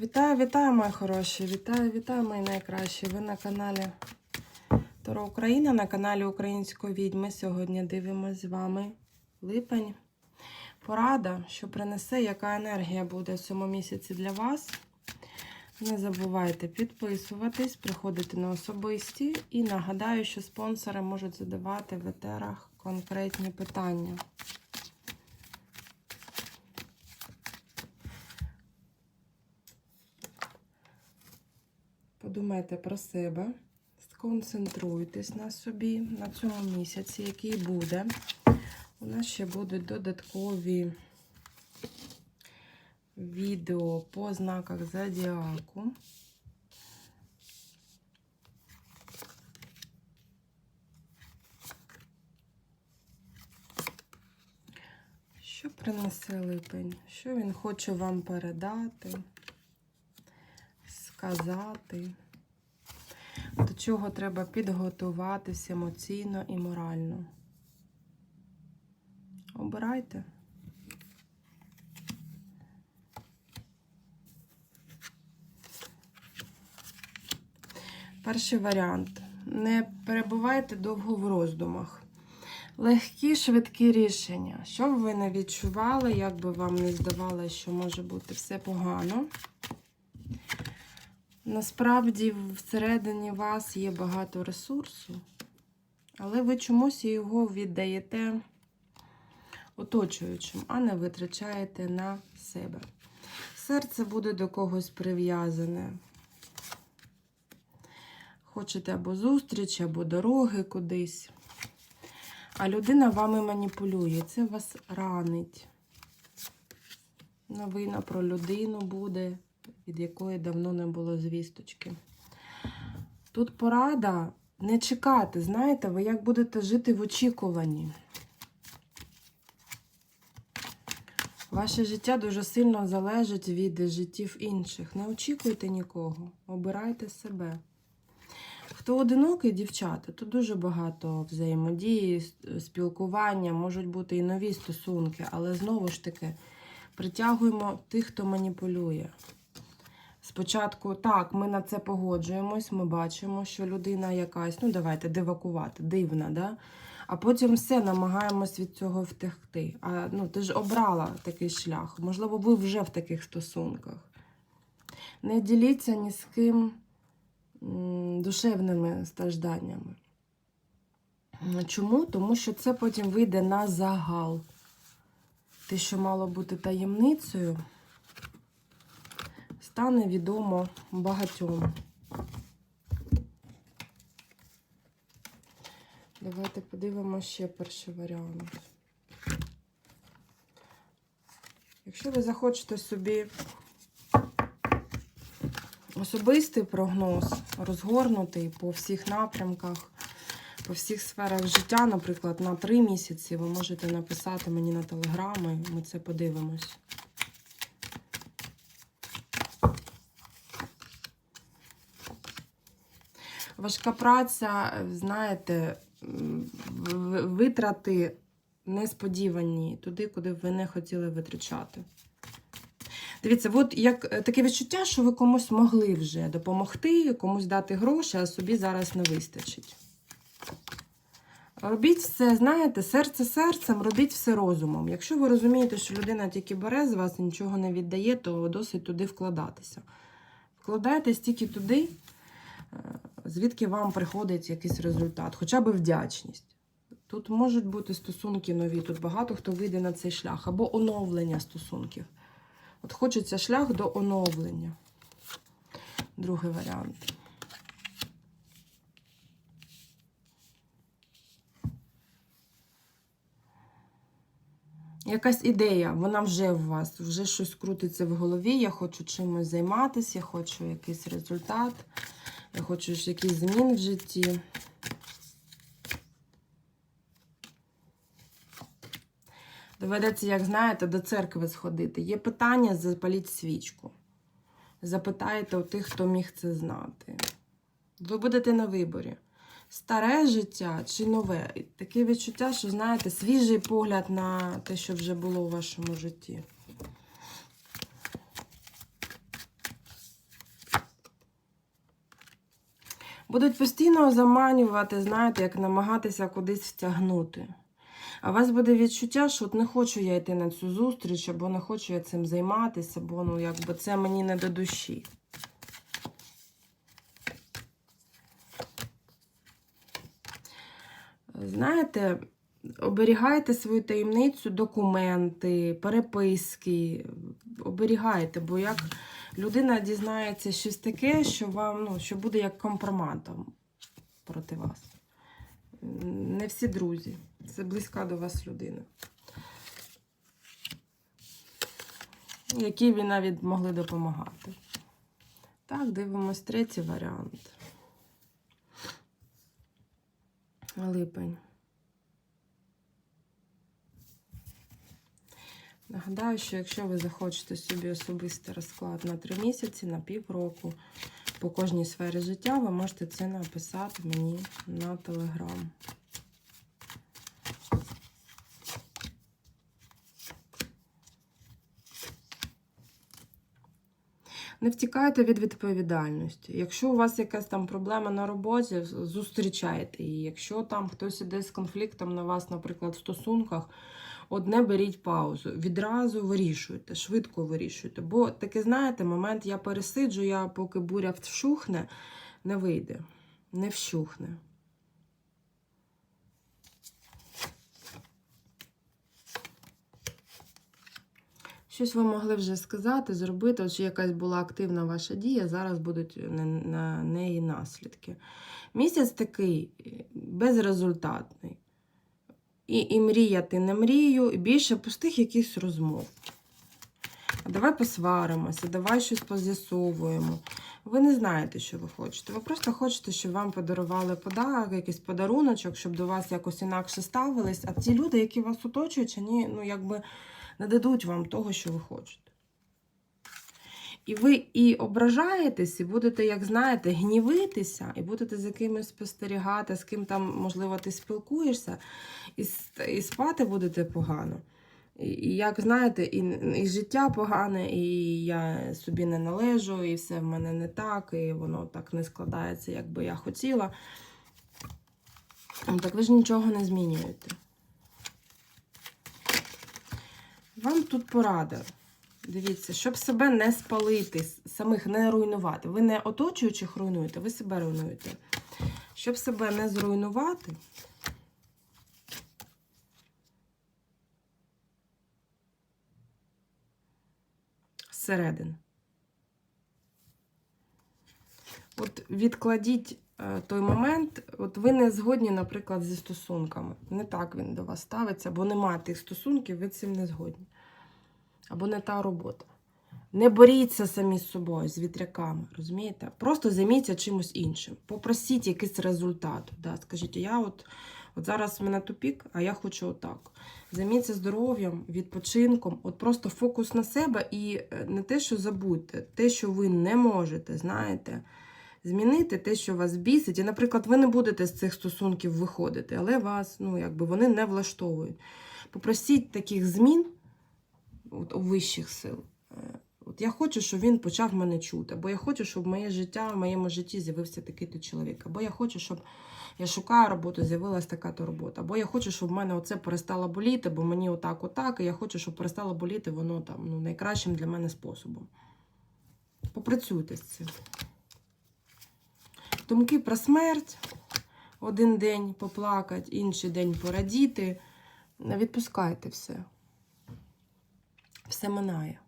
Вітаю, вітаю, мої хороші! Вітаю, вітаю, мої найкращі! Ви на каналі Таро Україна, на каналі Української відьми. Сьогодні дивимося з вами липень. Порада, що принесе, яка енергія буде в цьому місяці для вас. Не забувайте підписуватись, приходити на особисті. І нагадаю, що спонсори можуть задавати в етерах конкретні питання. Подумайте про себе, сконцентруйтесь на собі на цьому місяці, який буде. У нас ще будуть додаткові відео по знаках зодіаку. Що принесе липень? Що він хоче вам передати? сказати, до чого треба підготуватись емоційно і морально. Обирайте. Перший варіант. Не перебувайте довго в роздумах. Легкі, швидкі рішення. Щоб ви не відчували, як би вам не здавалося, що може бути все погано. Насправді, всередині вас є багато ресурсу, але ви чомусь його віддаєте оточуючим, а не витрачаєте на себе. Серце буде до когось прив'язане. Хочете або зустріч, або дороги кудись. А людина вами маніпулює. Це вас ранить. Новина про людину буде від якої давно не було звісточки. Тут порада не чекати, знаєте, ви як будете жити в очікуванні. Ваше життя дуже сильно залежить від життів інших. Не очікуйте нікого, обирайте себе. Хто одинокий, дівчата, тут дуже багато взаємодії, спілкування, можуть бути і нові стосунки, але знову ж таки притягуємо тих, хто маніпулює. Спочатку, так, ми на це погоджуємось, ми бачимо, що людина якась, ну давайте дивакувати, дивна, да? а потім все намагаємось від цього втекти. А ну, ти ж обрала такий шлях. Можливо, ви вже в таких стосунках. Не діліться ні з ким душевними стражданнями. Чому? Тому що це потім вийде на загал. Те, що мало бути таємницею стане відомо багатьом. Давайте подивимося ще перший варіант. Якщо ви захочете собі особистий прогноз, розгорнутий по всіх напрямках, по всіх сферах життя, наприклад, на три місяці, ви можете написати мені на телеграми, ми це подивимось. Важка праця, знаєте, витрати несподівані туди, куди ви не хотіли витрачати. Дивіться, от як е, таке відчуття, що ви комусь могли вже допомогти, комусь дати гроші, а собі зараз не вистачить. Робіть все, знаєте, серце серцем, робіть все розумом. Якщо ви розумієте, що людина тільки бере з вас і нічого не віддає, то досить туди вкладатися. Вкладайтесь тільки туди, звідки вам приходить якийсь результат, хоча б вдячність. Тут можуть бути стосунки нові, тут багато хто вийде на цей шлях, або оновлення стосунків. От хочеться шлях до оновлення. Другий варіант. Якась ідея, вона вже в вас, вже щось крутиться в голові. Я хочу чимось займатися, я хочу якийсь результат. Хочу якісь змін в житті. Доведеться, як знаєте, до церкви сходити. Є питання, запаліть свічку. Запитайте у тих, хто міг це знати. Ви будете на виборі. Старе життя чи нове? Таке відчуття, що, знаєте, свіжий погляд на те, що вже було у вашому житті. Будуть постійно заманювати, знаєте, як намагатися кудись втягнути. А у вас буде відчуття, що от не хочу я йти на цю зустріч, або не хочу я цим займатися, бо ну, якби це мені не до душі. Знаєте, оберігайте свою таємницю, документи, переписки. Оберігайте, бо як людина дізнається щось таке, що вам, ну, що буде як компроматом проти вас. Не всі друзі. Це близька до вас людина. Які ви навіть могли допомагати. Так, дивимось третій варіант. Липень. Нагадаю, що якщо ви захочете собі особистий розклад на три місяці, на півроку, по кожній сфері життя, ви можете це написати мені на телеграм. Не втікайте від відповідальності. Якщо у вас якась там проблема на роботі, зустрічайте її. Якщо там хтось іде з конфліктом на вас, наприклад, в стосунках, одне беріть паузу. Відразу вирішуйте, швидко вирішуйте. Бо таке, знаєте, момент я пересиджу, я поки буря вщухне, не вийде, не вщухне. Щось ви могли вже сказати, зробити, чи якась була активна ваша дія, зараз будуть на, на неї наслідки. Місяць такий е, безрезультатний. І, і мріяти не мрію, і більше пустих якихось розмов. Давай посваримося, давай щось поз'ясовуємо. Ви не знаєте, що ви хочете. Ви просто хочете, щоб вам подарували подарок, якийсь подаруночок, щоб до вас якось інакше ставились. А ті люди, які вас оточують, вони, ну, якби не дадуть вам того, що ви хочете. І ви і ображаєтесь, і будете, як знаєте, гнівитися, і будете за кимось спостерігати, з ким там, можливо, ти спілкуєшся, і, і спати будете погано. І, і як знаєте, і, і життя погане, і я собі не належу, і все в мене не так, і воно так не складається, як би я хотіла. Так ви ж нічого не змінюєте. Вам тут порада. Дивіться, щоб себе не спалити, самих не руйнувати. Ви не оточуючих руйнуєте, ви себе руйнуєте. Щоб себе не зруйнувати. Зсередин. От відкладіть е, той момент, от ви не згодні, наприклад, зі стосунками. Не так він до вас ставиться, бо немає тих стосунків, ви цим не згодні. Або не та робота. Не боріться самі з собою, з вітряками, розумієте? Просто займіться чимось іншим. Попросіть якийсь результат. Да? Скажіть, я от, от зараз в мене тупік, а я хочу отак. Займіться здоров'ям, відпочинком, от просто фокус на себе і е, не те, що забудьте, те, що ви не можете, знаєте, змінити те, що вас бісить. І, наприклад, ви не будете з цих стосунків виходити, але вас, ну, якби вони не влаштовують. Попросіть таких змін от, вищих сил. Е, От я хочу, щоб він почав мене чути, або я хочу, щоб моє життя, в моєму житті з'явився такий-то чоловік, або я хочу, щоб я шукаю роботу, з'явилася така-то робота, або я хочу, щоб в мене оце перестало боліти, бо мені отак, отак, і я хочу, щоб перестало боліти воно там ну, найкращим для мене способом. Попрацюйте з цим. Думки про смерть. Один день поплакати, інший день порадіти. Відпускайте все. Все минає.